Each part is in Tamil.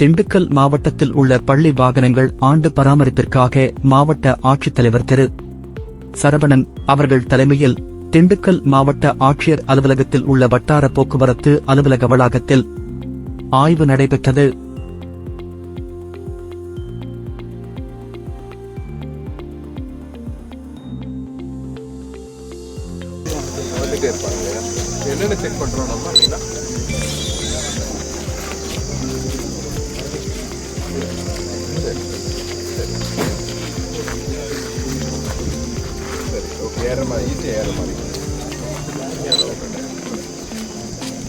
திண்டுக்கல் மாவட்டத்தில் உள்ள பள்ளி வாகனங்கள் ஆண்டு பராமரிப்பிற்காக மாவட்ட ஆட்சித்தலைவர் திரு. சரவணன் அவர்கள் தலைமையில் திண்டுக்கல் மாவட்ட ஆட்சியர் அலுவலகத்தில் உள்ள வட்டார போக்குவரத்து அலுவலக வளாகத்தில் ஆய்வு நடைபெற்றது. என்னென்ன செக் பண்றோம் நம்ம? மாதிரி ஈஸியாக ஏற மாதிரி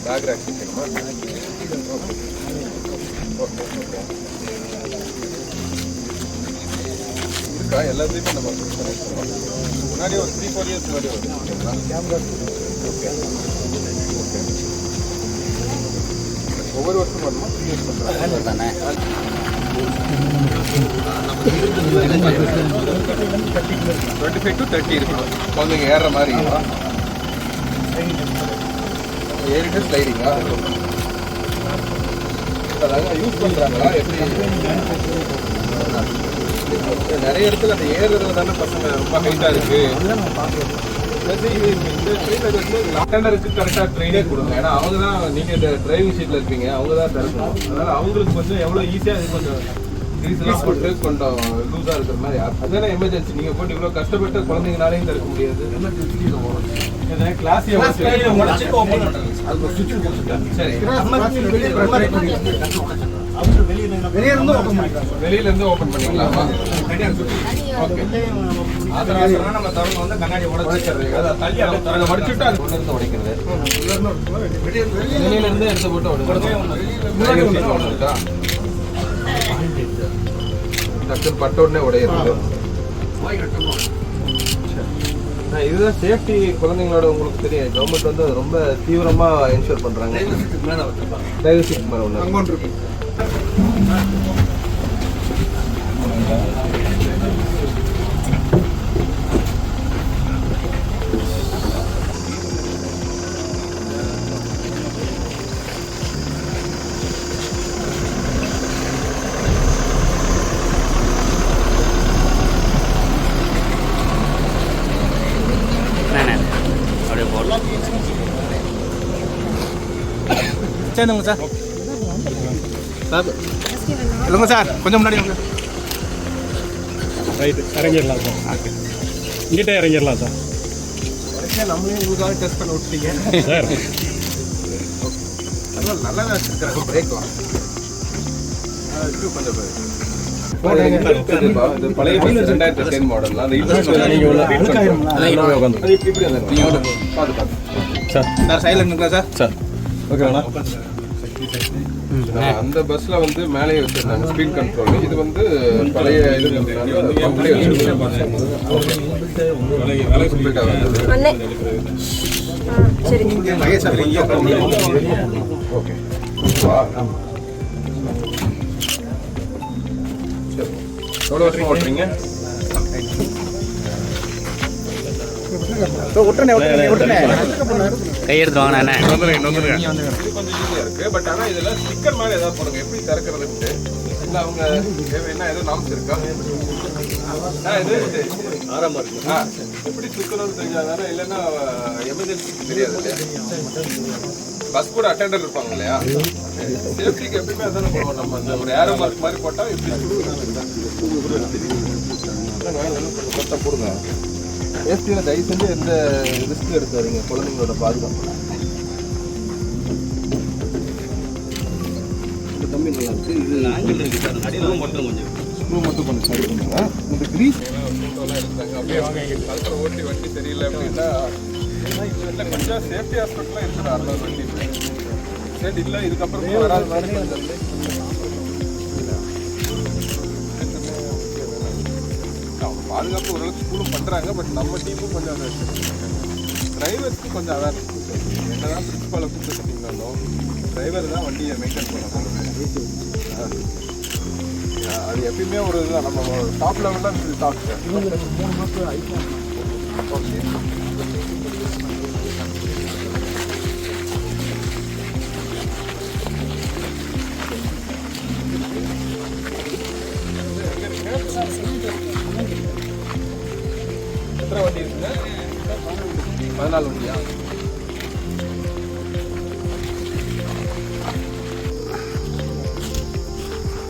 பேக் ரேக் வைக்கணுமா ஓகே ஓகே இருக்கா எல்லாத்தையுமே நம்ம முன்னாடி ஒரு த்ரீ ஃபோர் இயர்ஸ் முன்னாடி வருது ஓகேங்களா ஓகே ஓகே ஒவ்வொரு வருஷம் வருமா த்ரீ இயர்ஸ் பண்ணுறாங்க டுவெண்ட்டி ஃபைவ் டு தேர்ட்டி இருக்கணும் குழந்தைங்க ஏறுற மாதிரி ஏறிட்டு ஸ்லைடிங்கா அதாவது யூஸ் பண்ணுறாங்களா எப்படி? நிறைய இடத்துல அந்த ஏறுறதுல தானே பசங்க ரொம்ப ஹைட்டா இருக்கு. அட்டண்டருக்கு கரெக்டாக ட்ரைனே கொடுங்க. ஏன்னா அவங்க தான் நீங்கள் இந்த டிரைவிங் சீட்டில் இருப்பீங்க. அவங்க தான் திறக்கணும். அதனால அவங்களுக்கு கொஞ்சம் எவ்வளோ ஈஸியாக இது கொஞ்சம் கிரீஸ்லாம் போட்டு கொஞ்சம் லூஸாக இருக்கிற மாதிரி அதுதானே எமர்ஜென்சி நீங்கள் போட்டு இவ்வளோ கஷ்டப்பட்டு குழந்தைங்கனாலையும் திறக்க முடியாது. கிளாஸ் சரி. வெளியில இருந்து ஓபன் பண்ணிக்கலாமா? ஓகே ஆத்திரவசரமா நம்ம திறந்து வந்து கண்ணாடி உடைச்சிடுறது. அதை தள்ளி அப்படியே திறந்து மடிச்சுட்டு அது ஒன்று இருந்து உடைக்கிறது. வெளியில இருந்து எடுத்து போட்டு உடைக்கிறது? பட்ட உடனே உடையிறது. ஆ, இதுதான் சேஃப்டி குழந்தைங்களோட உங்களுக்கு தெரியும். கவர்மெண்ட் வந்து அது ரொம்ப தீவிரமா என்ஷூர் பண்றாங்க. டிரைவர் சீட் மேல ஒன்று சேர்ந்துங்க சார் சார் இல்லைங்க சார் கொஞ்சம் முன்னாடி வாங்க ரைட்டு இறங்கிடலாம் சார் இங்கிட்ட இறங்கிடலாம் சார் நம்மளே உங்களுக்காக டெஸ்ட் பண்ண விட்டீங்க சார் நல்லா தான் வச்சிருக்காங்க பிரேக்லாம் கொஞ்சம் பாரு. பழைய ரெண்டாயிரத்தி டென் மாடல் அந்த சார் சார் சைடில் இருக்குங்களா சார் சார் ஓகேண்ணா அந்த பஸ்ல வந்து மேலே வச்சிருந்தாங்க. ஸ்பீட் கண்ட்ரோல் இது வந்து பழைய இது ஓகே. எவ்வளோ வருஷம் ஓட்டுறீங்க? கையெடுத்து வாங்கினே இது கொஞ்சம் ஈஸியாக இருக்கு. பட் ஆனால் இதில் ஸ்டிக்கர் மாதிரி ஏதாவது போடுங்க எப்படி திறக்கிறதுன்ட்டு இல்லை அவங்க தேவை என்ன ஏதோ நாம்ஸ் இருக்கா ஆ. இது இது இருக்கு எப்படி சுத்தணும்னு தெரிஞ்சாதானே இல்லைன்னா எமர்ஜென்சிக்கு தெரியாது இல்லையா? பஸ் கூட அட்டெண்டர் இருப்பாங்க இல்லையா? சேஃப்டிக்கு எப்பயுமே அதானே போடுவோம் நம்ம. அந்த ஒரு ஏரோ மார்க் மாதிரி போட்டால் எப்படி கொஞ்சம் போடுங்க சேஃப்டியில் தயவு செஞ்சு எந்த ரிஸ்க் எடுக்காதீங்க. குழந்தைங்களோட பாதுகாப்பு. தம்பி நல்லா இருக்கு. இது ஸ்க்ரூ மட்டும் கொஞ்சம். சரி பண்ணுங்க இந்த கிரீஸ் அப்படியே வாங்க அதுக்கப்புறம் ஓட்டி வண்டி தெரியல அப்படின்னா இல்லை கொஞ்சம் சேஃப்டி ஹாஸ்பிட்டலாக இருக்கிற அறுநூறு வண்டி சரி இல்லை இதுக்கப்புறம் வராது மாதிரி பாதுகாப்பு ஓரளவுக்கு ஸ்கூலும் பண்ணுறாங்க பட் நம்ம டீமும் கொஞ்சம் அதை டிரைவருக்கு கொஞ்சம் அவேர்னஸ் என்னதான் பிரின்சிபாலை கூப்பிட்டு சொன்னீங்களோ டிரைவர் தான் வண்டியை மெயின்டைன் பண்ண அது எப்பயுமே ஒரு இதுதான். நம்ம டாப் லெவலில் தான் டாப் மூணு மாதம் ஐஃபோன் எத்தனை வண்டி இருக்குங்க? பதினாலு வண்டியா?